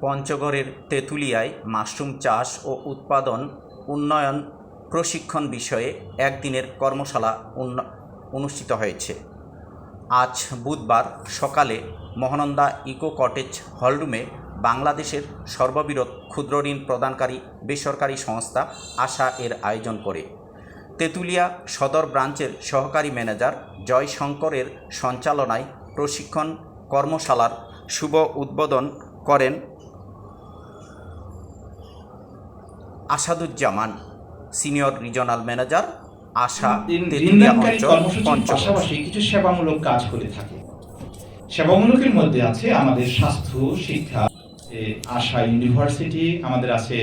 পঞ্চগড়ের তেঁতুলিয়ায় মাশরুম চাষ ও উৎপাদন, উন্নয়ন, প্রশিক্ষণ বিষয়ে একদিনের কর্মশালা অনুষ্ঠিত হয়েছে। আজ বুধবার সকালে মহানন্দা ইকো কটেজ হলরুমে বাংলাদেশের সর্ববৃহৎ ক্ষুদ্র ঋণ প্রদানকারী বেসরকারি সংস্থা আশা এর আয়োজন করে। তেঁতুলিয়া সদর ব্রাঞ্চের সহকারী ম্যানেজার জয়শঙ্করের সঞ্চালনায় প্রশিক্ষণ কর্মশালার শুভ উদ্বোধন করেন Asaduzzaman senior regional manager ASA Tetulia অঞ্চল পাশাপাশি কিছু সেবামূলক কাজ করে থাকে। সেবামূলকের মধ্যে আছে আমাদের স্বাস্থ্য শিক্ষা আশা ইউনিভার্সিটি আমাদের আছে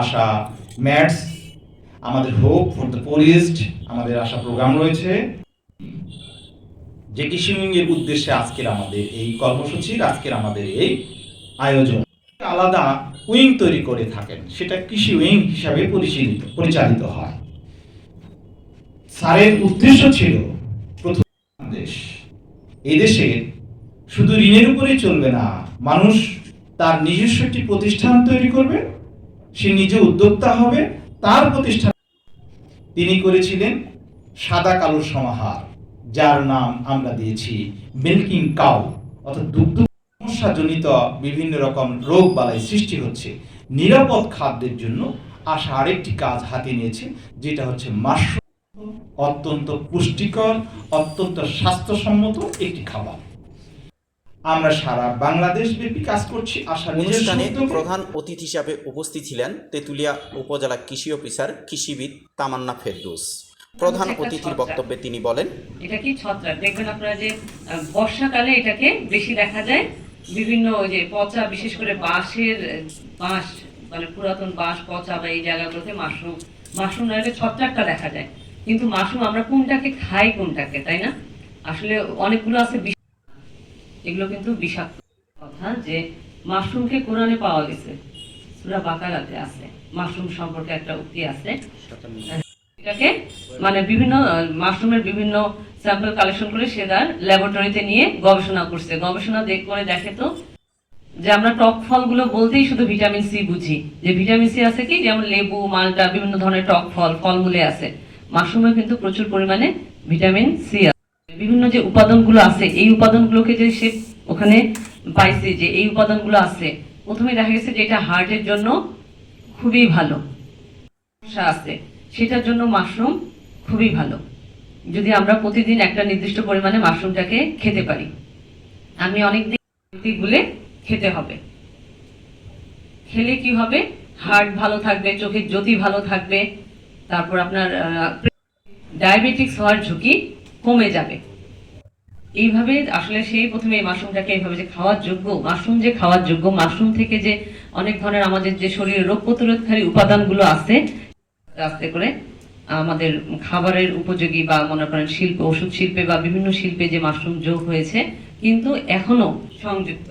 আশা ম্যাথস আমাদের হোপ ফর দ্য পোরিয়েস্ট আমাদের আশা প্রোগ্রাম রয়েছে। যে কৃষি উইংয়ের উদ্দেশ্যে আজকের আমাদের এই কর্মসূচির আজকের আমাদের এই আয়োজন। আলাদা উইং তৈরি করে থাকেন। সেটা কৃষি উইং হিসাবে পরিচালিত পরিচালিত হয়। স্যারের উদ্দেশ্য ছিল প্রথম দেশ। এই দেশে শুধু ঋণের উপরেই চলবে না, মানুষ তার নিজস্ব একটি প্রতিষ্ঠান তৈরি করবে, সে নিজে উদ্যোক্তা হবে, তার প্রতিষ্ঠান। তিনি করেছিলেন সাদা কালোর সমাহার, যার নাম আমরা দিয়েছি মিল্কিং কাউ, অর্থাৎ দুগ্ধ সমস্যাজনিত বিভিন্ন রকম রোগ বালাই সৃষ্টি হচ্ছে। নিরাপদ খাদ্যের জন্য আশা আরেকটি কাজ হাতে নিয়েছে যেটা হচ্ছে মাশরুম অত্যন্ত পুষ্টিকর অত্যন্ত স্বাস্থ্যসম্মত একটি খাবার। আমরা সারা বাংলাদেশ ব্যাপী কাজ করছি আশা অনুষ্ঠানে প্রধান অতিথি হিসাবে উপস্থিত ছিলেন তেঁতুলিয়া উপজেলা কৃষি অফিসার কৃষিবিদ তামান্না ফেরদৌস। প্রধান অতিথির বক্তব্যে তিনি বলেন এটা কি ছত্রাক? দেখবেন আপনারা যে বর্ষাকালে এটাকে বেশি দেখা যায়। বিভিন্ন ওই যে পচা বিশেষ করে বাঁশের বাঁশ মানে পুরাতন বাঁশ পচা বা এই জায়গাগুলোতে মাশরুম মাশরুম না হলে ছত্রাকটা দেখা যায়। কিন্তু মাশরুম আমরা কোনটাকে খাই কোনটাকে তাই না? আসলে অনেকগুলো আছে এগুলো কিন্তু বিষাক্ত কথা যে মাশরুমকে কোরআনে পাওয়া গেছে। সুরা বাকারাতে আছে। মাশরুম সম্পর্কে একটা উক্তি আছে। এটাকে মানে বিভিন্ন মাশরুমের বিভিন্ন স্যাম্পল কালেকশন করে সে তার ল্যাবরেটরিতে নিয়ে গবেষণা করছে। গবেষণা দেখ করে দেখে তো যে আমরা টক ফলগুলো বলতেই শুধু ভিটামিন সি বুঝি। যে ভিটামিন সি আছে কি? যেমন লেবু, মালটা, বিভিন্ন ধরনের টক ফল, ফলমূলে আছে। মাশরুমে কিন্তু প্রচুর পরিমাণে ভিটামিন সি আছে। বিভিন্ন যে উপাদানগুলো আছে, এই উপাদানগুলোকে যে সে ওখানে পাইছে যে এই উপাদানগুলো আছে, প্রথমে দেখা গেছে যে এটা হার্টের জন্য খুবই ভালো। আছে। সেটার জন্য মাশরুম খুবই ভালো। যদি আমরা প্রতিদিন একটা নির্দিষ্ট পরিমাণে মাশরুমটাকে খেতে পারি। আমি অনেক দিন গুলে খেতে হবে। খেলে কি হবে? হার্ট ভালো থাকবে, চোখের জ্যোতি ভালো থাকবে, তারপর আপনার ডায়াবেটিক্স হওয়ার ঝুঁকি কমে যাবে। এইভাবে আসলে সেই প্রথমে এই মাশরুমটাকে এইভাবে যে খাওয়ার যোগ্য, মাশরুম যে খাওয়ার যোগ্য, মাশরুম থেকে যে অনেক ধরনের আমাদের যে শরীরে রোগ প্রতিরোধকারী উপাদানগুলো আছে আস্তে করে আমাদের খাবারের উপযোগী বা মনে করেন শিল্প ওষুধ শিল্পে বা বিভিন্ন শিল্পে যে মাশরুম যোগ হয়েছে কিন্তু এখনও সংযুক্ত।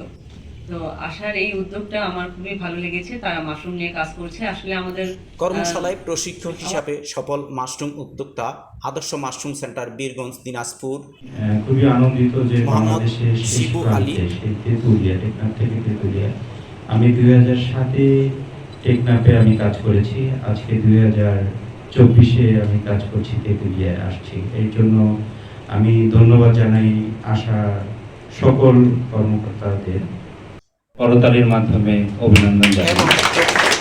তো আশার এই উদ্যোগটা আমার খুবই ভালো লেগেছে তারা মাশরুম নিয়ে কাজ করছে। আসলে আমাদের কর্মশালায় প্রশিক্ষক হিসাবে সফল মাশরুম উদ্যোক্তা আদর্শ মাশরুম সেন্টার বীরগঞ্জ দিনাজপুর। হ্যাঁ, খুবই আনন্দিত যে মোহাম্মদ বাংলাদেশের শিবু আলী। তেঁতুলিয়া টেকনাফ থেকে তেঁতুলিয়া। আমি দুই হাজার সাতে টেকনাফে আমি কাজ করেছি। আজকে দুই হাজার চব্বিশে আমি কাজ করছি তেঁতুলিয়ায় আসছি। এই জন্য আমি ধন্যবাদ জানাই আশা সকল কর্মকর্তাদের। করতালির মাধ্যমে অভিনন্দন জানাই।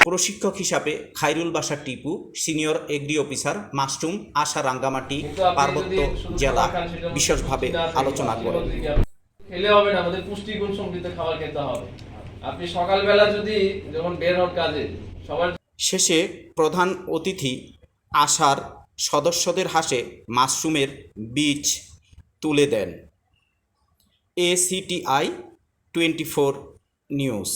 প্রশিক্ষক হিসাবে খাইরুল বাসা Tipu senior agri officer mushroom ASA Rangamati পার্বত্য জেলা বিশেষভাবে আলোচনা করেন। খেলে হবে না আমাদের পুষ্টিগুণ সমৃদ্ধ খাবার খেতে হবে। আপনি সকালবেলা যদি যখন বের হন কাজে সবার শেষে প্রধান অতিথি আশার সদস্যদের হাসে মাশরুমের বীজ তুলে দেন। A C T I twenty four news.